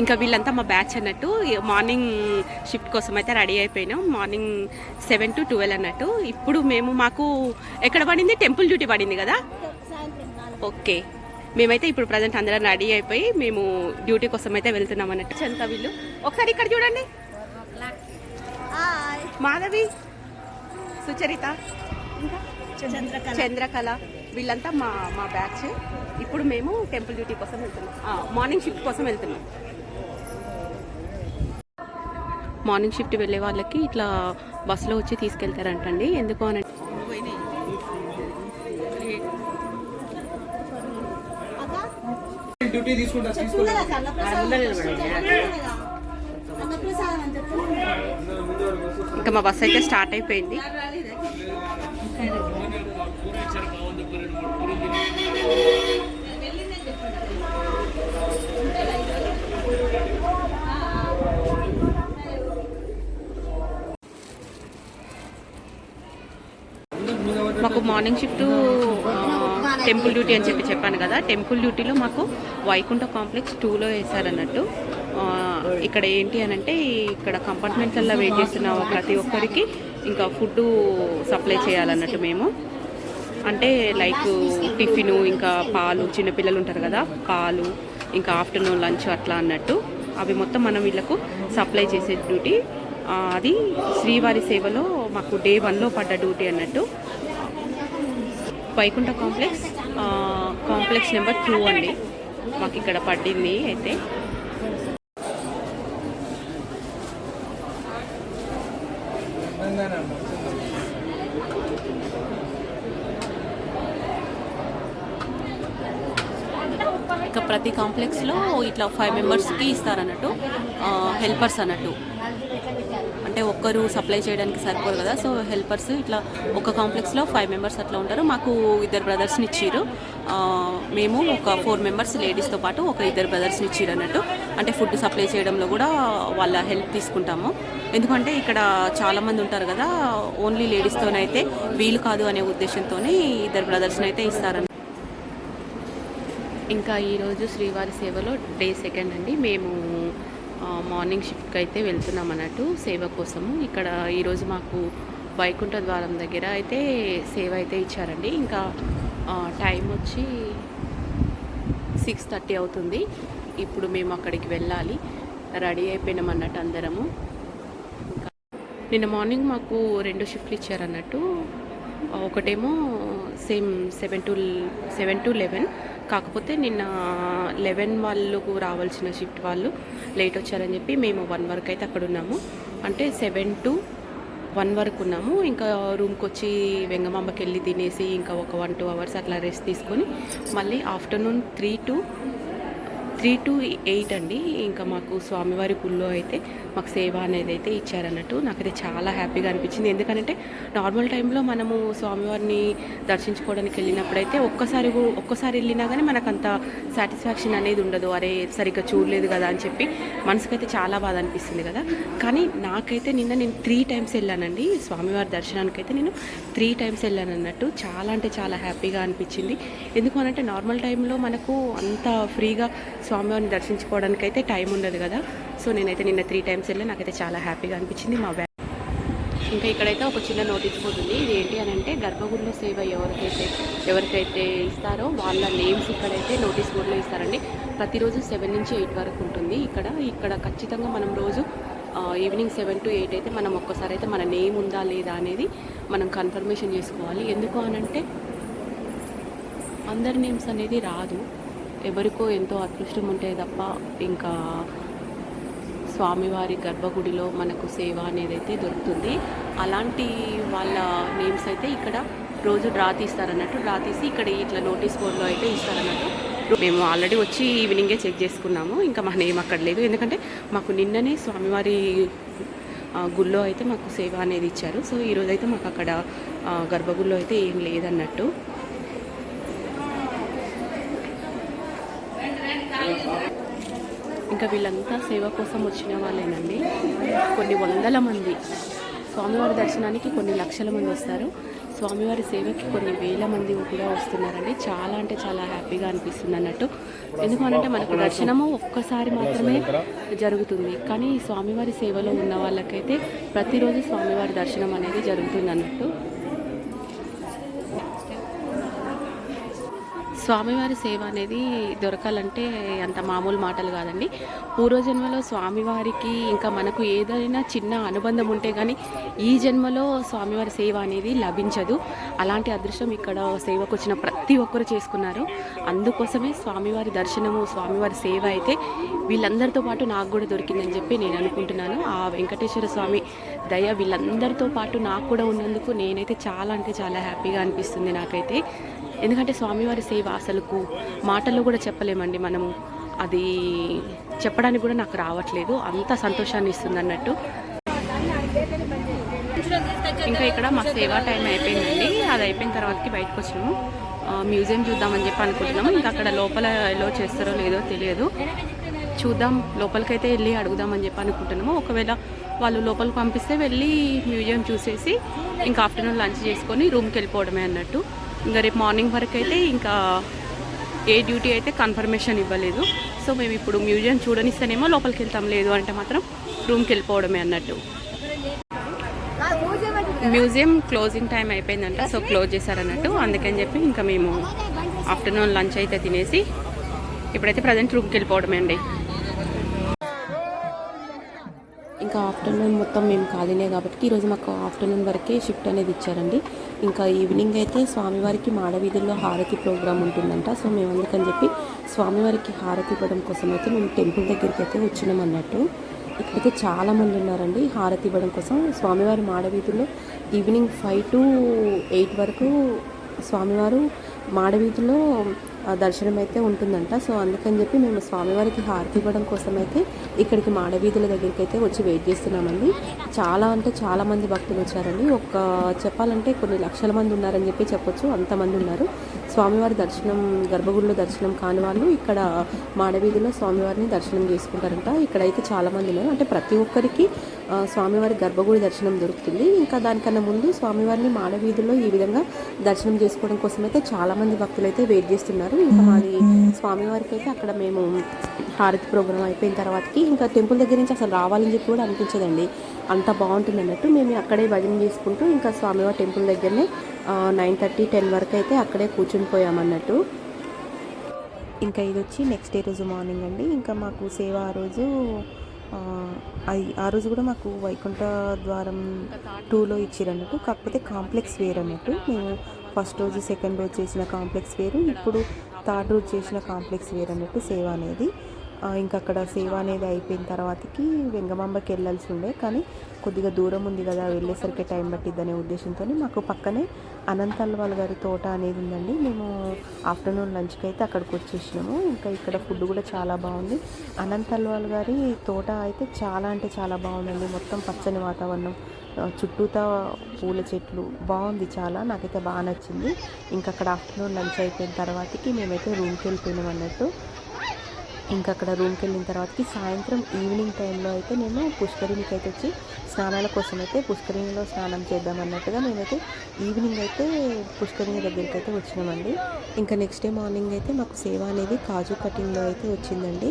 ఇంకా వీళ్ళంతా మా బ్యాచ్ అన్నట్టు మార్నింగ్ షిఫ్ట్ కోసం అయితే రెడీ అయిపోయినాం. మార్నింగ్ సెవెన్ టు ట్వెల్వ్ అన్నట్టు. ఇప్పుడు మేము మాకు ఎక్కడ పడింది? టెంపుల్ డ్యూటీ పడింది కదా? ఓకే. మేమైతే ఇప్పుడు ప్రజెంట్ అందరం రెడీ అయిపోయి మేము డ్యూటీ కోసం అయితే వెళ్తున్నాం అన్నట్టు. చెంత వీళ్ళు. ఒకసారి ఇక్కడ చూడండి. మాధవి. సుచరిత. చంద్రకళ. వీళ్ళంతా మా మా బ్యాచ్. ఇప్పుడు మేము టెంపుల్ డ్యూటీ కోసం వెళ్తున్నాం. మార్నింగ్ షిఫ్ట్ కోసం వెళ్తున్నాం. మార్నింగ్ షిఫ్ట్ వెళ్ళే వాళ్ళకి ఇట్లా బస్సులో వచ్చి తీసుకెళ్తారంటండి. ఎందుకు అని డ్యూటీ తీసుకుంటా ఇంకా మా బస్ అయితే స్టార్ట్ అయిపోయింది. మాకు మార్నింగ్ షిఫ్ట్ టెంపుల్ డ్యూటీ అని చెప్పి చెప్పాను కదా. టెంపుల్ డ్యూటీలో మాకు వైకుంఠ కాంప్లెక్స్ టూలో వేశారన్నట్టు. ఇక్కడ ఏంటి అని అంటే ఇక్కడ కంపార్ట్మెంట్స్లో వెయిట్ చేస్తున్న ప్రతి ఒక్కరికి ఇంకా ఫుడ్ సప్లై చేయాలన్నట్టు మేము. అంటే లైక్ టిఫిన్ ఇంకా పాలు చిన్నపిల్లలు ఉంటారు కదా పాలు ఇంకా ఆఫ్టర్నూన్ లంచ్ అట్లా అన్నట్టు. అవి మొత్తం మనం వీళ్ళకు సప్లై చేసే డ్యూటీ. అది శ్రీవారి సేవలో మాకు డే వన్లో పడ్డ డ్యూటీ అన్నట్టు. Vaikuntha complex complex number two అండి. మాకు ఇక్కడ పడింది అయితే. ఇక ప్రతి కాంప్లెక్స్లో ఇట్లా ఫైవ్ మెంబర్స్కి ఇస్తారన్నట్టు హెల్పర్స్ అన్నట్టు. అంటే ఒక్కరు సప్లై చేయడానికి సరిపోరు కదా. సో హెల్పర్స్ ఇట్లా ఒక కాంప్లెక్స్లో ఫైవ్ మెంబర్స్ అట్లా ఉంటారు. మాకు ఇద్దరు బ్రదర్స్ని ఇచ్చిర్రు. మేము ఒక ఫోర్ మెంబర్స్ లేడీస్తో పాటు ఒక ఇద్దరు బ్రదర్స్ని ఇచ్చారు అన్నట్టు. అంటే ఫుడ్ సప్లై చేయడంలో కూడా వాళ్ళ హెల్ప్ తీసుకుంటాము. ఎందుకంటే ఇక్కడ చాలామంది ఉంటారు కదా ఓన్లీ లేడీస్తోనైతే వీలు కాదు అనే ఉద్దేశంతోనే ఇద్దరు బ్రదర్స్ని అయితే ఇస్తారన్నట్టు ఇంకా ఈరోజు శ్రీవారి సేవలో డే సెకండ్ అండి. మేము మార్నింగ్ షిఫ్ట్కి అయితే వెళ్తున్నాం అన్నట్టు సేవ కోసము. ఇక్కడ ఈరోజు మాకు వైకుంఠ ద్వారం దగ్గర అయితే సేవ అయితే ఇచ్చారండి. ఇంకా టైం వచ్చి సిక్స్ థర్టీ అవుతుంది. ఇప్పుడు మేము అక్కడికి వెళ్ళాలి. రెడీ అయిపోయినాం అన్నట్టు అందరము. ఇంకా నిన్న మార్నింగ్ మాకు రెండు షిఫ్ట్లు ఇచ్చారన్నట్టు. ఒకటేమో same seven to seven to eleven. కాకపోతే నిన్న లెవెన్ వాళ్ళకు రావాల్సిన షిఫ్ట్ వాళ్ళు లేట్ వచ్చారని చెప్పి మేము వన్ వరకు అయితే అక్కడ ఉన్నాము. అంటే సెవెన్ టు వన్ వరకు ఉన్నాము. ఇంకా రూమ్కి వచ్చి వెంగమాంబకి వెళ్ళి తినేసి ఇంకా ఒక వన్ టూ అవర్స్ అట్లా రెస్ట్ తీసుకొని మళ్ళీ afternoon three to three to eight అండి. ఇంకా మాకు స్వామివారి గుళ్ళో అయితే మాకు సేవ అనేది అయితే ఇచ్చారన్నట్టు నాకైతే చాలా హ్యాపీగా అనిపించింది. ఎందుకంటే నార్మల్ టైంలో మనము స్వామివారిని దర్శించుకోవడానికి వెళ్ళినప్పుడైతే ఒక్కసారి ఒక్కసారి వెళ్ళినా కానీ మనకు అంత సాటిస్ఫాక్షన్ అనేది ఉండదు. అరే సరిగ్గా చూడలేదు కదా అని చెప్పి మనసుకైతే చాలా బాధ అనిపిస్తుంది కదా. కానీ నాకైతే నిన్న నేను త్రీ టైమ్స్ వెళ్ళానండి. స్వామివారి దర్శనానికి అయితే నేను త్రీ టైమ్స్ వెళ్ళాను అన్నట్టు చాలా అంటే చాలా హ్యాపీగా అనిపించింది. ఎందుకు అనంటే నార్మల్ టైంలో మనకు అంత ఫ్రీగా స్వామివారిని దర్శించుకోవడానికి అయితే టైం ఉండదు కదా. సో నేనైతే నిన్న త్రీ టైమ్స్ వెళ్ళి. నాకైతే చాలా హ్యాపీగా అనిపించింది. మా బ్యాగ్ ఇంకా ఇక్కడైతే ఒక చిన్న నోటీస్ పోతుంది ఇది ఏంటి అని అంటే గర్భగుడిలో సేవ ఎవరికైతే ఎవరికైతే ఇస్తారో వాళ్ళ నేమ్స్ ఇక్కడైతే నోటీస్ బోర్డులో ఇస్తారండి. ప్రతిరోజు సెవెన్ నుంచి ఎయిట్ వరకు ఉంటుంది ఇక్కడ. ఇక్కడ ఖచ్చితంగా మనం రోజు ఈవినింగ్ సెవెన్ టు ఎయిట్ అయితే మనం ఒక్కసారి అయితే మన నేమ్ ఉందా లేదా అనేది మనం కన్ఫర్మేషన్ చేసుకోవాలి. ఎందుకు అనంటే అందరి నేమ్స్ అనేది రాదు. ఎవరికో ఎంతో అదృష్టం ఉంటే తప్ప ఇంకా స్వామివారి గర్భగుడిలో మనకు సేవ అనేది అయితే దొరుకుతుంది. అలాంటి వాళ్ళ నేమ్స్ అయితే ఇక్కడ రోజు డ్రా తీస్తారన్నట్టు డ్రా తీసి ఇక్కడ ఇట్లా నోటీస్ బోర్డులో అయితే ఇస్తారన్నట్టు. మేము ఆల్రెడీ వచ్చి ఈవినింగే చెక్ చేసుకున్నాము. ఇంకా మా నేమ్ అక్కడ లేదు. ఎందుకంటే మాకు నిన్ననే స్వామివారి గుళ్ళో అయితే మాకు సేవ అనేది ఇచ్చారు. సో ఈరోజు అయితే మాకు అక్కడ గర్భగుడిలో అయితే ఏం లేదన్నట్టు. ఇంకా వీళ్ళంతా సేవ కోసం వచ్చిన వాళ్ళేనండి. కొన్ని వందల మంది. స్వామివారి దర్శనానికి కొన్ని లక్షల మంది వస్తారు. స్వామివారి సేవకి కొన్ని వేల మంది కూడా వస్తున్నారండి. చాలా అంటే చాలా హ్యాపీగా అనిపిస్తుంది అన్నట్టు. ఎందుకంటే మనకు దర్శనము ఒక్కసారి మాత్రమే జరుగుతుంది. కానీ స్వామివారి సేవలో ఉన్న వాళ్ళకైతే ప్రతిరోజు స్వామివారి దర్శనం అనేది జరుగుతుంది అన్నట్టు. స్వామివారి సేవ అనేది దొరకాలంటే అంత మామూలు మాటలు కాదండి. పూర్వజన్మలో స్వామివారికి ఇంకా మనకు ఏదైనా చిన్న అనుబంధం ఉంటే కానీ ఈ జన్మలో స్వామివారి సేవ అనేది లభించదు. అలాంటి అదృష్టం ఇక్కడ సేవకు వచ్చిన ప్రతి ఒక్కరు చేసుకున్నారు. అందుకోసమే స్వామివారి దర్శనము స్వామివారి సేవ అయితే వీళ్ళందరితో పాటు నాకు కూడా దొరికిందని చెప్పి నేను అనుకుంటున్నాను. ఆ వెంకటేశ్వర స్వామి దయ వీళ్ళందరితో పాటు నాకు కూడా ఉన్నందుకు నేనైతే చాలా అంటే చాలా హ్యాపీగా అనిపిస్తుంది నాకైతే. ఎందుకంటే స్వామివారి సేవ అసలుకు మాటల్లో కూడా చెప్పలేమండి మనము. అది చెప్పడానికి కూడా నాకు రావట్లేదు. అంత సంతోషాన్ని ఇస్తుంది అన్నట్టు. ఇంకా ఇక్కడ మా సేవా టైం అయిపోయిందండి. అది అయిపోయిన తర్వాతకి బయటకు వచ్చినాము. మ్యూజియం చూద్దామని చెప్పి అనుకుంటున్నాము. ఇంకా అక్కడ లోపల ఎలా చేస్తారో లేదో తెలియదు. చూద్దాం. లోపలికైతే వెళ్ళి అడుగుదామని చెప్పి అనుకుంటున్నాము. ఒకవేళ వాళ్ళు లోపలికి పంపిస్తే వెళ్ళి మ్యూజియం చూసేసి ఇంకా ఆఫ్టర్నూన్ లంచ్ చేసుకొని రూమ్కి వెళ్ళిపోవడమే అన్నట్టు. ఇంకా రేపు మార్నింగ్ వరకు అయితే ఇంకా ఏ డ్యూటీ అయితే కన్ఫర్మేషన్ ఇవ్వలేదు. సో మేము ఇప్పుడు మ్యూజియం చూడనిస్తేనేమో లోపలికి వెళ్తాం లేదు అంటే మాత్రం రూమ్కి వెళ్ళిపోవడమే అన్నట్టు. మ్యూజియం క్లోజింగ్ టైం అయిపోయిందంట సో క్లోజ్ చేశారన్నట్టు అందుకని చెప్పి ఇంకా మేము ఆఫ్టర్నూన్ లంచ్ అయితే తినేసి ఇప్పుడైతే ప్రజెంట్ రూమ్కి వెళ్ళిపోవడమే అండి. ఇంకా ఆఫ్టర్నూన్ మొత్తం మేము ఖాళీనే కాబట్టి ఈరోజు మాకు ఆఫ్టర్నూన్ వరకే షిఫ్ట్ అనేది ఇచ్చారండి. ఇంకా ఈవినింగ్ అయితే స్వామివారికి మాడవీధుల్లో హారతి ప్రోగ్రామ్ ఉంటుందంట. సో మేము అందుకని చెప్పి స్వామివారికి హారతి ఇవ్వడం కోసం అయితే మేము టెంపుల్ దగ్గరికి అయితే వచ్చినాం అన్నట్టు. ఇక్కడైతే చాలా మంది ఉన్నారండి. హారతి ఇవ్వడం కోసం స్వామివారి మాడవీధుల్లో ఈవినింగ్ ఫైవ్ టు ఎయిట్ వరకు స్వామివారు మాడవీధిలో దర్శనం అయితే ఉంటుందంట. సో అందుకని చెప్పి మేము స్వామివారికి హారతి ఇవ్వడం కోసం అయితే ఇక్కడికి మాడవీధుల దగ్గరికి అయితే వచ్చి వెయిట్ చేస్తున్నామండి. చాలా అంటే చాలా మంది భక్తులు వచ్చారండి. ఒక చెప్పాలంటే కొన్ని లక్షల మంది ఉన్నారని చెప్పి చెప్పొచ్చు. అంతమంది ఉన్నారు. స్వామివారి దర్శనం గర్భగుడిలో దర్శనం కాని వాళ్ళు ఇక్కడ మాడవీధిలో స్వామివారిని దర్శనం చేసుకుంటారంట. ఇక్కడైతే చాలా మంది ఉన్నారు. అంటే ప్రతి ఒక్కరికి స్వామివారి గర్భగుడి దర్శనం దొరుకుతుంది. ఇంకా దానికన్నా ముందు స్వామివారిని మాడవీధిలో ఈ విధంగా దర్శనం చేసుకోవడం కోసం అయితే చాలామంది భక్తులు అయితే వెయిట్ చేస్తున్నారు. ఇంకా మాది స్వామివారికి అయితే అక్కడ మేము హారతి ప్రోగ్రామ్ అయిపోయిన తర్వాతకి ఇంకా టెంపుల్ దగ్గర నుంచి అసలు రావాలని చెప్పి కూడా అనిపించదండి. అంత బాగుంటుంది అన్నట్టు మేము అక్కడే భజన చేసుకుంటూ ఇంకా స్వామివారి టెంపుల్ దగ్గరనే నైన్ థర్టీ టెన్ వరకు అయితే అక్కడే కూర్చుని పోయామన్నట్టు ఇంకా ఇది వచ్చి నెక్స్ట్ డే రోజు మార్నింగ్ అండి. ఇంకా మాకు సేవ ఆ రోజు ఆ, అది- ఆ రోజు కూడా మాకు వైకుంఠ ద్వారం టూలో ఇచ్చిరన్నట్టు కాకపోతే కాంప్లెక్స్ వేర్ అన్నట్టు. మేము ఫస్ట్ రోజు సెకండ్ రోజు చేసిన కాంప్లెక్స్ వేరు. ఇప్పుడు థర్డ్ రోజు చేసిన కాంప్లెక్స్ వేర్ అన్నట్టు సేవ అనేది. ఇంకా అక్కడ సేవ అనేది అయిపోయిన తర్వాతకి వెంగమాంబకి వెళ్ళాల్సి ఉండే. కానీ కొద్దిగా దూరం ఉంది కదా వెళ్ళేసరికి టైం పట్టిద్దనే ఉద్దేశంతో మాకు పక్కనే అనంతల్వాల్ గారి తోట అనేది ఉందండి. మేము ఆఫ్టర్నూన్ లంచ్కి అయితే అక్కడికి వచ్చేసినాము. ఇంకా ఇక్కడ ఫుడ్ కూడా చాలా బాగుంది. అనంతల్వాల్ గారి తోట అయితే చాలా అంటే చాలా బాగుందండి. మొత్తం పచ్చని వాతావరణం చుట్టూతా పూల చెట్లు బాగుంది చాలా. నాకైతే బాగా నచ్చింది. ఇంకా అక్కడ ఆఫ్టర్నూన్ లంచ్ అయిపోయిన తర్వాతకి మేమైతే రూమ్కి వెళ్ళిపోయినాం అన్నట్టు. ఇంకా అక్కడ రూమ్కి వెళ్ళిన తర్వాతకి సాయంత్రం ఈవినింగ్ టైంలో అయితే మేము పుష్కరిణికి అయితే వచ్చి స్నానాల కోసం అయితే పుష్కరిణిలో స్నానం చేద్దాం అన్నట్టుగా మేమైతే ఈవినింగ్ అయితే పుష్కరిణి దగ్గరికి అయితే వచ్చినామండి. ఇంకా నెక్స్ట్ డే మార్నింగ్ అయితే మాకు సేవ అనేది కాజు కటింగ్లో అయితే వచ్చిందండి.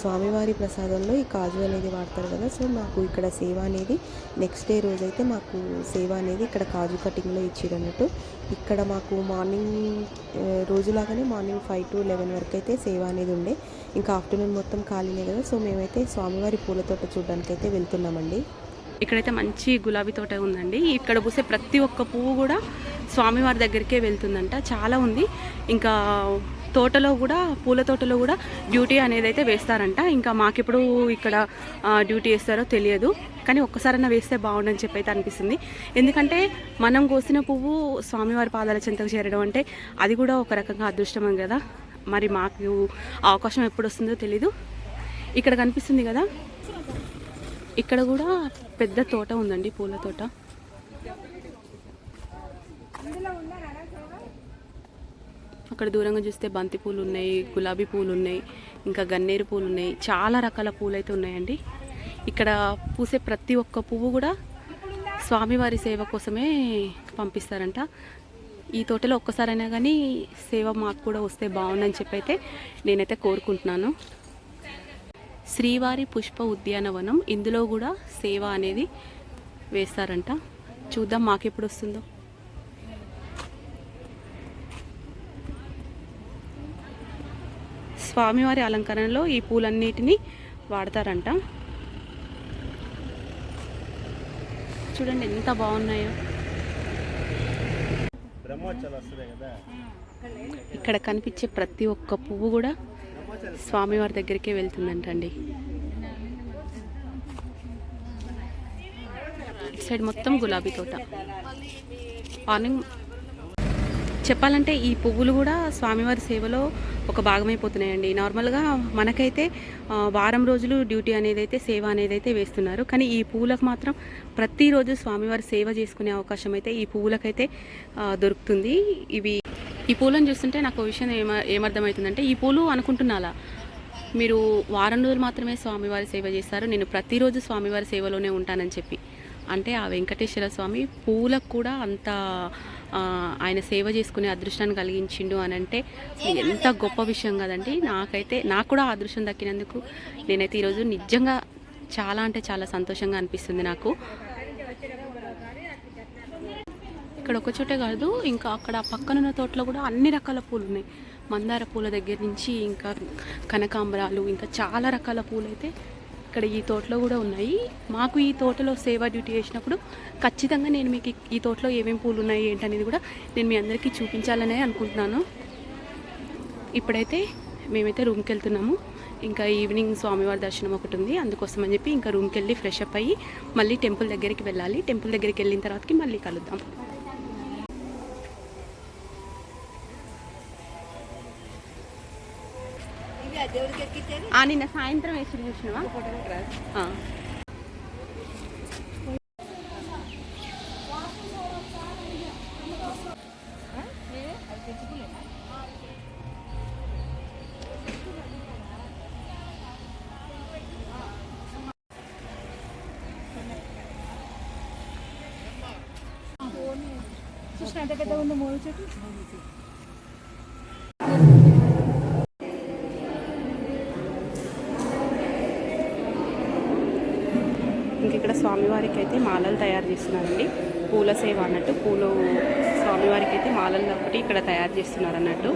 స్వామివారి ప్రసాదంలో ఈ కాజు అనేది వాడతారు కదా. సో మాకు ఇక్కడ సేవ అనేది నెక్స్ట్ డే రోజైతే మాకు సేవ అనేది ఇక్కడ కాజు కటింగ్లో ఇచ్చారు అన్నట్టు. ఇక్కడ మాకు మార్నింగ్ రోజులాగానే మార్నింగ్ ఫైవ్ టు లెవెన్ వరకు అయితే సేవ అనేది ఉండే. ఇంకా ఆఫ్టర్నూన్ మొత్తం ఖాళీనే కదా. సో మేమైతే స్వామివారి పూల తోట చూడడానికి అయితే వెళ్తున్నామండి. ఇక్కడైతే మంచి గులాబీ తోట ఉందండి. ఇక్కడ పూసే ప్రతి ఒక్క పువ్వు కూడా స్వామివారి దగ్గరికే వెళ్తుందంట. చాలా ఉంది. ఇంకా తోటలో కూడా పూల తోటలో కూడా డ్యూటీ అనేది అయితే వేస్తారంట. ఇంకా మాకెప్పుడు ఇక్కడ డ్యూటీ వేస్తారో తెలియదు. కానీ ఒక్కసారైనా వేస్తే బాగుండని చెప్పి అయితే అనిపిస్తుంది. ఎందుకంటే మనం కోసిన పువ్వు స్వామివారి పాదాల చెంతకు చేరడం అంటే అది కూడా ఒక రకంగా అదృష్టమే కదా. మరి మాకు అవకాశం ఎప్పుడు వస్తుందో తెలీదు. ఇక్కడ కనిపిస్తుంది కదా. ఇక్కడ కూడా పెద్ద తోట ఉందండి పూల తోట. అక్కడ దూరంగా చూస్తే బంతి పూలు ఉన్నాయి గులాబీ పూలు ఉన్నాయి ఇంకా గన్నేరు పూలు ఉన్నాయి చాలా రకాల పూలు అయితే ఉన్నాయండి. ఇక్కడ పూసే ప్రతి ఒక్క పువ్వు కూడా స్వామివారి సేవ కోసమే పంపిస్తారంట. ఈ తోటలో ఒక్కసారైనా కానీ సేవ మాకు కూడా వస్తే బాగుందని చెప్పి అయితే నేనైతే కోరుకుంటున్నాను. శ్రీవారి పుష్ప ఉద్యానవనం ఇందులో కూడా సేవ అనేది వేస్తారంట. చూద్దాం మాకెప్పుడు వస్తుందో. స్వామివారి అలంకరణలో ఈ పూలన్నిటిని వాడతారంట. చూడండి ఎంత బాగున్నాయో. ఇక్కడ కనిపించే ప్రతి ఒక్క పువ్వు కూడా స్వామివారి దగ్గరికే వెళ్తుందంటండి. సైడ్ మొత్తం గులాబీ తోట. మార్నింగ్ చెప్పాలంటే ఈ పువ్వులు కూడా స్వామివారి సేవలో ఒక భాగమైపోతున్నాయండి. నార్మల్గా మనకైతే వారం రోజులు డ్యూటీ అనేది అయితే సేవ అనేది అయితే వేస్తున్నారు. కానీ ఈ పువ్వులకు మాత్రం ప్రతిరోజు స్వామివారి సేవ చేసుకునే అవకాశం అయితే ఈ పువ్వులకైతే దొరుకుతుంది. ఇవి ఈ పూలను చూస్తుంటే నాకు విషయం ఏమ ఏమర్థమవుతుందంటే ఈ పూలు అనుకుంటున్నాలా మీరు వారం రోజులు మాత్రమే స్వామివారి సేవ చేస్తారు. నేను ప్రతిరోజు స్వామివారి సేవలోనే ఉంటానని చెప్పి. అంటే ఆ వెంకటేశ్వర స్వామి పూలకు కూడా అంత ఆయన సేవ చేసుకునే అదృష్టాన్ని కలిగించిండు అని అంటే ఎంత గొప్ప విషయం కదండి. నాకైతే నాకు కూడా ఆ అదృష్టం దక్కినందుకు నేనైతే ఈరోజు నిజంగా చాలా అంటే చాలా సంతోషంగా అనిపిస్తుంది నాకు. ఇక్కడ ఒక చోటే కాదు ఇంకా అక్కడ పక్కనున్న తోటలో కూడా అన్ని రకాల పూలు ఉన్నాయి. మందార పూల దగ్గర నుంచి ఇంకా కనకాంబరాలు ఇంకా చాలా రకాల పూలు అయితే ఇక్కడ ఈ తోటలో కూడా ఉన్నాయి. మాకు ఈ తోటలో సేవా డ్యూటీ చేసినప్పుడు ఖచ్చితంగా నేను మీకు ఈ- తోటలో ఏమేమి పూలు ఉన్నాయి ఏంటనేది కూడా నేను మీ అందరికీ చూపించాలనే అనుకుంటున్నాను. ఇప్పుడైతే మేమైతే రూమ్కి వెళ్తున్నాము. ఇంకా ఈవినింగ్ స్వామివారి దర్శనం ఒకటి ఉంది. అందుకోసం అని చెప్పి ఇంకా రూమ్కి వెళ్ళి ఫ్రెష్ అప్ అయ్యి మళ్ళీ టెంపుల్ దగ్గరికి వెళ్ళాలి. టెంపుల్ దగ్గరికి వెళ్ళిన తర్వాతకి మళ్ళీ కలుద్దాం. నిన్న సాయంత్రం వేసి చూసినవా. చూసిన ఎంత పెద్ద ఉందో మూడు చెట్టు? స్వామివారికి అయితే మాలలు తయారు చేస్తున్నారండి. పూల సేవ అన్నట్టు పూలు స్వామివారికి అయితే మాలలు ఒకటి ఇక్కడ తయారు చేస్తున్నారు అన్నట్టు.